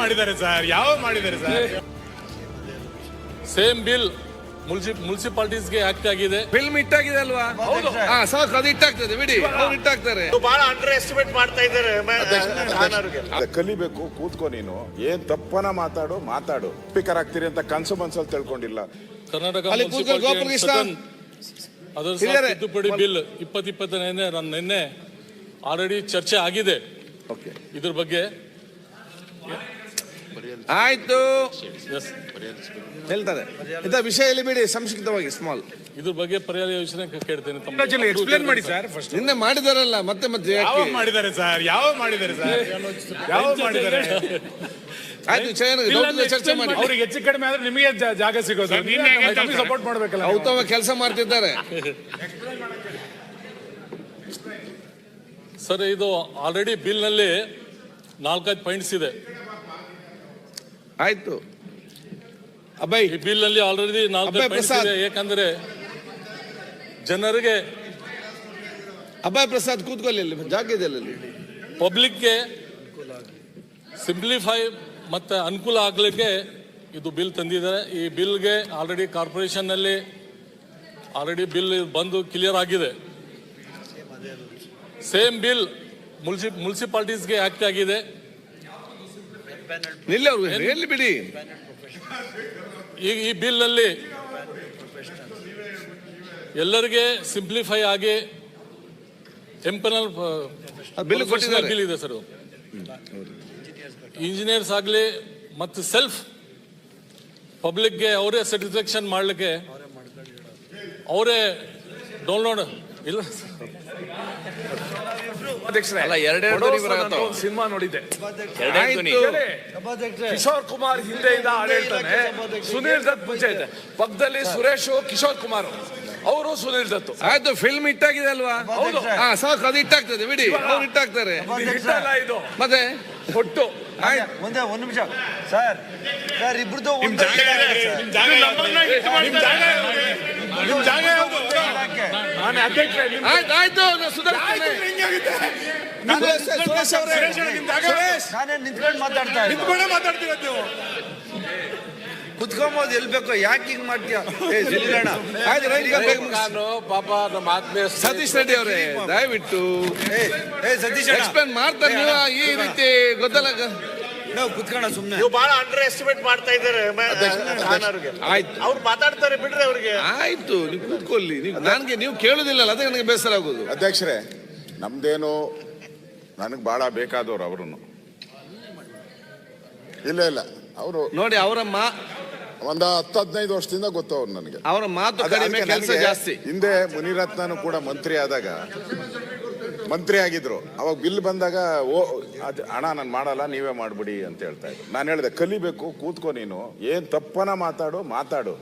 ಮಾಡಿದ್ದಾರೆ ಸರ್? ಯಾವ ಮಾಡಿದ್ದಾರೆ ಸರ್? ಸೇಮ್ ಬಿಲ್ ಮುನ್ಸಿ ಮುನ್ಸಿಪಾಲಿಟೀಸ್ಗೆ ಆಕ್ಟ್ ಆಗಿದೆ. ಫಿಲ್ಮ್ ಇಟ್ಟಾಗಿದೆ ಅಲ್ವಾ? ಹಾ ಸಾಕು ಅದು ಇಟ್ಟಾಗ್ತದೆ ಬಿಡಿ. ಅವ್ರು ಇಟ್ಟಾಗ್ತಾರೆ. ಬಹಳ ಅಂಡರ್ ಎಸ್ಟಿಮೇಟ್ ಮಾಡ್ತಾ ಇದ್ದಾರೆ ಕಲಿಬೇಕು ಕೂತ್ಕೋ ನೀನು. ಏನ್ ತಪ್ಪನ ಮಾತಾಡು ಮಾತಾಡು. ಸ್ಪೀಕರ್ ಆಗ್ತೀರಿ ಅಂತ ಕನ್ಸು ಮನ್ಸಲ್ಲಿ ತಿಳ್ಕೊಂಡಿಲ್ಲ. ಕರ್ನಾಟಕ. ಅದರ. ತಿದ್ದುಪಡಿ ಬಿಲ್ ಇಪ್ಪತ್ ಇಪ್ಪತ್ತ ನಿನ್ನೆ ನನ್ನ ನಿನ್ನೆ ಆಲ್ರೆಡಿ ಚರ್ಚೆ ಆಗಿದೆ. ಓಕೆ ಇದ್ರ ಬಗ್ಗೆ ಆಯ್ತು. ಎಸ್ ಹೇಳ್ತಾರೆ. ವಿಷಯ ಎಲ್ಲಿ ಬಿಡಿ ಸಂಕ್ಷಿಪ್ತವಾಗಿ ಸ್ಮಾಲ್ ಇದ್ರ ಬಗ್ಗೆ ಪರ್ಯಾಯ ಯೋಜನೆ ಕೇಳ್ತೇನೆ ತಮ್ಮ ಎಕ್ಸ್ಪ್ಲೇನ್ ಮಾಡಿ ಸರ್. ಫಸ್ಟ್ ನಿನ್ನೆ ಮಾಡಿದಾರಲ್ಲ ಮತ್ತೆ ಮತ್ತೆ ಯಾವ ಮಾಡಿದ್ದಾರೆ ಸರ್? ಯಾವ ಮಾಡಿದ್ದಾರೆ ಸರ್? ಯಾವ ಮಾಡಿದ್ದಾರೆ? ಆಯ್ತು ಚರ್ಚೆ ಮಾಡಿ. ಅವ್ರಿಗೆ ಹೆಚ್ಚು ಕಡಿಮೆ ಆದ್ರೆ ನಿಮಗೆ ಜಾಗ ಸಿಗೋದು. ಸಪೋರ್ಟ್ ಮಾಡ್ಬೇಕಲ್ಲ. ಉತ್ತಮ ಕೆಲಸ ಮಾಡ್ತಿದ್ದಾರೆ. ಸರ್ ಇದು ಆಲ್ರೆಡಿ ಬಿಲ್ನಲ್ಲಿ ನಾಲ್ಕೈದು ಪಾಯಿಂಟ್ಸ್ ಇದೆ. ಆಯ್ತು. ಅಭಯ್ ಈ ಬಿಲ್ನಲ್ಲಿ ಆಲ್ರೆಡಿ ಪ್ರಸಾದ್. ಯಾಕಂದ್ರೆ ಜನರಿಗೆ ಅಭಯ್ ಪ್ರಸಾದ್ ಕೂತ್ಕೊಳ್ಳಿ ಜಾಗ ಇದೆ ಅಲ್ಲಿ. ಪಬ್ಲಿಕ್ಗೆ ಸಿಂಪ್ಲಿಫೈ ಮತ್ತೆ ಅನುಕೂಲ ಆಗ್ಲಿಕ್ಕೆ ಇದು ಬಿಲ್ ತಂದಿದ್ದಾರೆ. ಈ ಬಿಲ್ಗೆ ಆಲ್ರೆಡಿ ಕಾರ್ಪೊರೇಷನ್ನಲ್ಲಿ ಆಲ್ರೆಡಿ ಬಿಲ್ ಬಂದು ಕ್ಲಿಯರ್ ಆಗಿದೆ. ಸೇಮ್ ಬಿಲ್ ಮುನ್ಸಿ ಮುನ್ಸಿಪಾಲಿಟೀಸ್ಗೆ ಆಕ್ಟ್ ಆಗಿದೆ. ನಿಲ್ಲಿ ಅವ್ರು ಎಲ್ಲಿ ಬಿಡಿ? ಈಗ ಈ ಬಿಲ್ನಲ್ಲಿ ಎಲ್ಲರಿಗೆ ಸಿಂಪ್ಲಿಫೈ ಆಗಿ ಎಂಪನಲ್ ಬಿಲ್ ಬಿಲ್ ಇದೆ ಸರ್ ಇಂಜಿನಿಯರ್ಸ್ ಆಗಲಿ ಮತ್ತು ಸೆಲ್ಫ್ ಪಬ್ಲಿಕ್ಗೆ ಅವರೇ ಸ್ಯಾಟಿಸ್ಫ್ಯಾಕ್ಷನ್ ಮಾಡಲಿಕ್ಕೆ ಅವರೇ ಡೌನ್ಲೋಡ್ ಇಲ್ಲ ಸಿನಿಮಾ ನೋಡಿದ್ದೆ. ಕಿಶೋರ್ ಕುಮಾರ್ ಹಿಂದೆಯಿಂದ ಆಡಳಿತಾನೆ ಸುನೀಲ್ ದತ್ ಮುಂಚೆ ಇದೆ ಪಕ್ಕದಲ್ಲಿ ಸುರೇಶ್ ಕಿಶೋರ್ ಕುಮಾರ್. ಅವರು ಸುನೀಲ್ ದತ್ ಆಯ್ತು ಫಿಲ್ಮ್ ಇಟ್ಟಾಗಿದೆ ಅಲ್ವಾ? ಹೌದು. ಹಾ ಸಾಕು ಅದು ಇಟ್ಟಾಗ್ತದೆ ಬಿಡಿ. ಅವ್ರು ಇಟ್ಟಾಗ್ತಾರೆ ಇದು. ಮತ್ತೆ? ಒಟ್ಟು. ಒಂದೇ ಒಂದ್ ನಿಮಿಷ. ಸರ್ ಸರ್ ಇಬ್ರದ್ದು ನಾನು ಆಯ್ತು ಆಯ್ತು ನಾನು ಸುಧಾರಿಸ್ತೇನೆ. ಹೆಂಗಾಗುತ್ತೆ? ಸುರೇಶ್ ಅವರೇ ನಾನೇನ್ ನಿಂತ್ಕೊಂಡು ಮಾತಾಡ್ತಾ ನಿಂತ್ಕೊಂಡೇ ಮಾತಾಡ್ತೀರ ನೀವು? ಕುತ್ಕೊಂಬೋದು ಎಲ್ ಬೇಕೋ ಯಾಕೆ ಹಿಂಗ್ ಮಾಡ್ತೀಯ. ನಾನು ಪಾಪ ನಮ್ಮ ಆತ್ಮೀಯ ಸತೀಶ್ ರೆಡ್ಡಿ ಅವರೇ ದಯವಿಟ್ಟು. ಸತೀಶ್ ಎಕ್ಸ್ಪ್ಲೇನ್ ಮಾಡ್ತಾರೆ ನೀವು ಈ ರೀತಿ ಗೊತ್ತಲ್ಲ ನಾವು ಕುತ್ಕೋಣ ಸುಮ್ಮನೆ ನೀವು ಬಹಳ ಅಂಡರ್ ಎಸ್ಟಿಮೇಟ್ ಮಾಡ್ತಾ ಇದ್ದಾರೆ ಆಯ್ತು. ಅವ್ರು ಮಾತಾಡ್ತಾರೆ ಬಿಡ್ರಿ ಅವ್ರಿಗೆ. ಆಯ್ತು ನೀವು ಕೂತ್ಕೊಳ್ಳಿ. ನೀವು ನನಗೆ ನೀವು ಕೇಳುದಿಲ್ಲಲ್ಲ ಅದೇ ನನಗೆ ಬೇಸರ ಆಗೋದು. ಅಧ್ಯಕ್ಷರೇ ನಮ್ದೇನು ನನಗೆ ಬಹಳ ಬೇಕಾದವ್ರು ಅವರು ಇಲ್ಲ ಇಲ್ಲ ಅವರು ನೋಡಿ ಅವರಮ್ಮ ಮಾ ಒಂದ ಹತ್ತು ಹದಿನೈದು ವರ್ಷದಿಂದ ಗೊತ್ತು ಅವ್ರು ನನಗೆ. ಅವರ ಮಾತು ಕಡಿಮೆ ಕೆಲಸ ಜಾಸ್ತಿ. ಹಿಂದೆ ಮುನಿರತ್ನನು ಕೂಡ ಮಂತ್ರಿ ಆದಾಗ ಮಂತ್ರಿ ಆಗಿದ್ರು. ಅವಾಗ ಬಿಲ್ ಬಂದಾಗ, ಓ, ಅದು ಹಣ ನಾನು ಮಾಡಲ್ಲ, ನೀವೇ ಮಾಡ್ಬಿಡಿ ಅಂತ ಹೇಳ್ತಾ ಇದ್ರು. ನಾನು ಹೇಳಿದೆ, ಕಲಿಬೇಕು, ಕೂತ್ಕೋ ನೀನು. ಏನು ತಪ್ಪನ ಮಾತಾಡು ಮಾತಾಡು.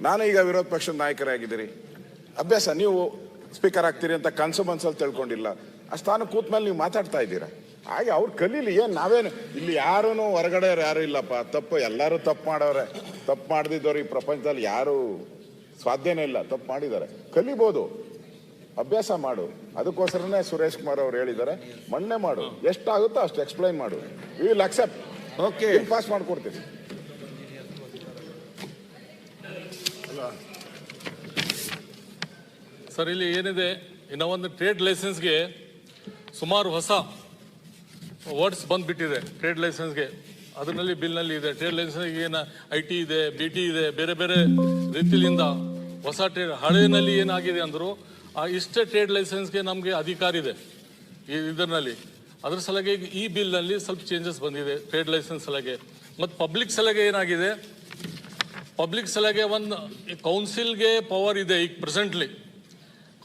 ನಾನು ಈಗ ವಿರೋಧ ಪಕ್ಷದ ನಾಯಕರಾಗಿದ್ದೀರಿ. ಅಭ್ಯಾಸ, ನೀವು ಸ್ಪೀಕರ್ ಆಗ್ತೀರಿ ಅಂತ ಕನಸು ಮನ್ಸಲ್ಲಿ ತಿಳ್ಕೊಂಡಿಲ್ಲ. ಆ ಸ್ಥಾನ ಕೂತ್ ಮೇಲೆ ನೀವು ಮಾತಾಡ್ತಾ ಇದ್ದೀರಾ? ಹಾಗೆ ಅವ್ರು ಕಲೀಲಿ, ಏನು ನಾವೇನು? ಇಲ್ಲಿ ಯಾರೂ ಹೊರಗಡೆ ಯಾರು ಇಲ್ಲಪ್ಪ. ತಪ್ಪು, ಎಲ್ಲರೂ ತಪ್ಪು ಮಾಡೋರೆ ತಪ್ಪು ಮಾಡದಿದ್ದವ್ರು ಈ ಪ್ರಪಂಚದಲ್ಲಿ ಯಾರು ಸ್ವಾಧ್ಯನೇ ಇಲ್ಲ. ತಪ್ಪು ಮಾಡಿದ್ದಾರೆ. ಕಲಿಬೋದು. ಅಭ್ಯಾಸ ಮಾಡು. ಅದಕ್ಕೋಸ್ಕರನೇ ಸುರೇಶ್ ಕುಮಾರ್ ಅವ್ರು ಹೇಳಿದ್ದಾರೆ ಮಣ್ಣೆ ಮಾಡು. ಎಷ್ಟಾಗುತ್ತೋ ಅಷ್ಟು ಎಕ್ಸ್ಪ್ಲೈನ್ ಮಾಡು. We will accept okay pass ಮಾಡ್ಕೊಡ್ತೀನಿ. ಸರ್ ಇಲ್ಲಿ ಏನಿದೆ? ಇನ್ನೊಂದು ಒಂದು ಟ್ರೇಡ್ ಲೈಸೆನ್ಸ್ಗೆ ಸುಮಾರು ಹೊಸ ವರ್ಡ್ಸ್ ಬಂದ್ಬಿಟ್ಟಿದೆ ಟ್ರೇಡ್ ಲೈಸೆನ್ಸ್ಗೆ ಅದರಲ್ಲಿ ಬಿಲ್ನಲ್ಲಿ ಇದೆ ಟ್ರೇಡ್ ಲೈಸೆನ್ಸ್ಗೆ ಏನು ಐ ಟಿ ಇದೆ ಬಿ ಟಿ ಇದೆ ಬೇರೆ ಬೇರೆ ರೀತಿಯಿಂದ ಹೊಸ ಟ್ರೇಡ್ ಹಳೆಯಲ್ಲಿ ಏನಾಗಿದೆ ಅಂದರು ಇಷ್ಟೇ ಟ್ರೇಡ್ ಲೈಸೆನ್ಸ್ಗೆ ನಮಗೆ ಅಧಿಕಾರ ಇದೆ ಇದರಲ್ಲಿ ಅದರ ಸಲಗೆ ಈ ಬಿಲ್ನಲ್ಲಿ ಸ್ವಲ್ಪ ಚೇಂಜಸ್ ಬಂದಿದೆ ಟ್ರೇಡ್ ಲೈಸೆನ್ಸ್ ಸಲಗೆ. ಮತ್ತು ಪಬ್ಲಿಕ್ ಸಲಗೆ ಏನಾಗಿದೆ? ಪಬ್ಲಿಕ್ ಸಲಗೆ ಒಂದು ಕೌನ್ಸಿಲ್ಗೆ ಪವರ್ ಇದೆ ಈಗ ಪ್ರೆಸೆಂಟ್ಲಿ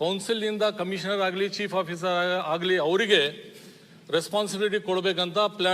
ಕೌನ್ಸಿಲ್ನಿಂದ ಕಮಿಷನರ್ ಆಗಲಿ ಚೀಫ್ ಆಫೀಸರ್ ಆಗಲಿ, ಅವರಿಗೆ ರೆಸ್ಪಾನ್ಸಿಬಿಲಿಟಿ ಕೊಡಬೇಕಂತ ಪ್ಲಾನ್